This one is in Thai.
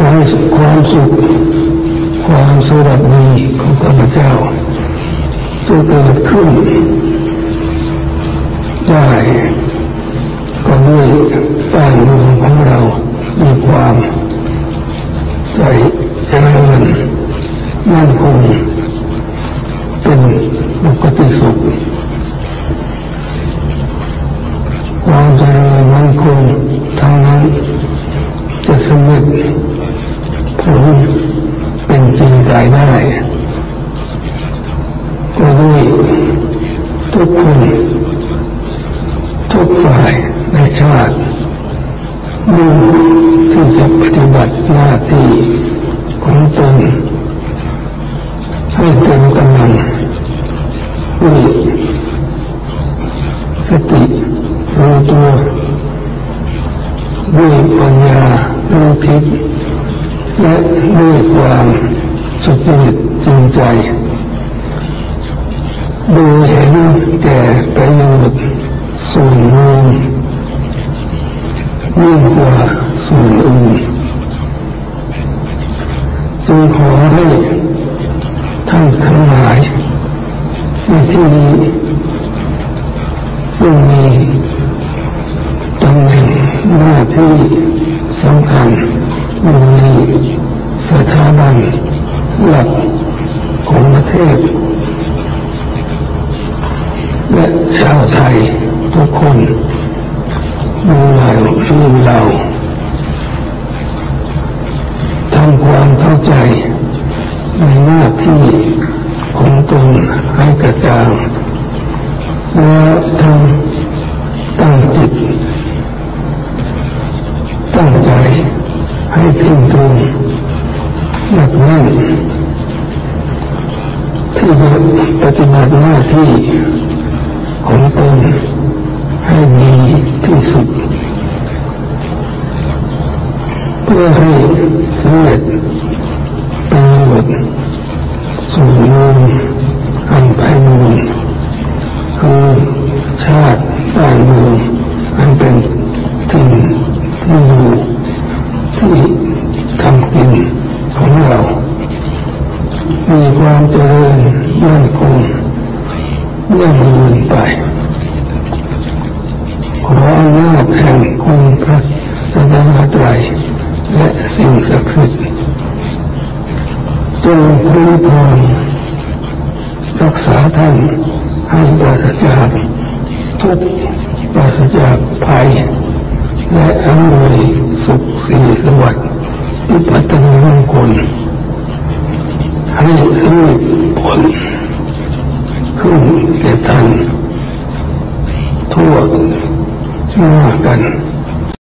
ความสุขความสุขความสวัสดีของพระเจ้าจะเกิดขึ้น ได้ก็ด้วยบ้านเมืองของเรามีความใจเจริญมั่นคงเป็นปกติสุขความเจริญมั่นคงทั้งนั้นจะสำเร็จผล เป็นจริงใจได้ก็ด้วยทุกคนทุกฝ่ายในชาติมุ่งที่จะปฏิบัติหน้าที่ของตนให้เต็มกำลังด้วยสติรู้ตัวด้วยปัญญารู้ทิศ และด้วยความสุจริตจริงใจดยเห็นแก่ประโยชน์ส่วนรวมยิ่งกว่าส่วนอื่นจึงขอให้ท่านทั้งหลายในที่นี้ซึ่งมีตำแหน่งหน้าที่สำคัญอยู่ใน สถาบันหลักของประเทศ และชาวไทยทุกคนรู้เรารู้เราทำความเข้าใจในหน้าที่ของตนให้กระจ่างแล้วทำตั้งจิต ตั้งใจให้ถึงตรง หนักแน่นที่จะปฏิบัติหน้าที่ของตนให้ดีที่สุดเพื่อให้สำเร็จประโยชน์ส่วนรวมอันไพบูรณ์คือชาติบ้านเมืองอันเป็นถิ่นที่อยู่ที่ทำกิน ของเรา มีความเจริญมั่นคงยั่งยืนไป ขออำนาจแห่งคุณพระรัตนตรัยและสิ่งศักดิ์สิทธิ์จงคุ้มครองรักษาท่านให้ปราศจากทุกปราศจากภัย และอำนวยสุขสีสวัสดิ์ อุปัตนมงคล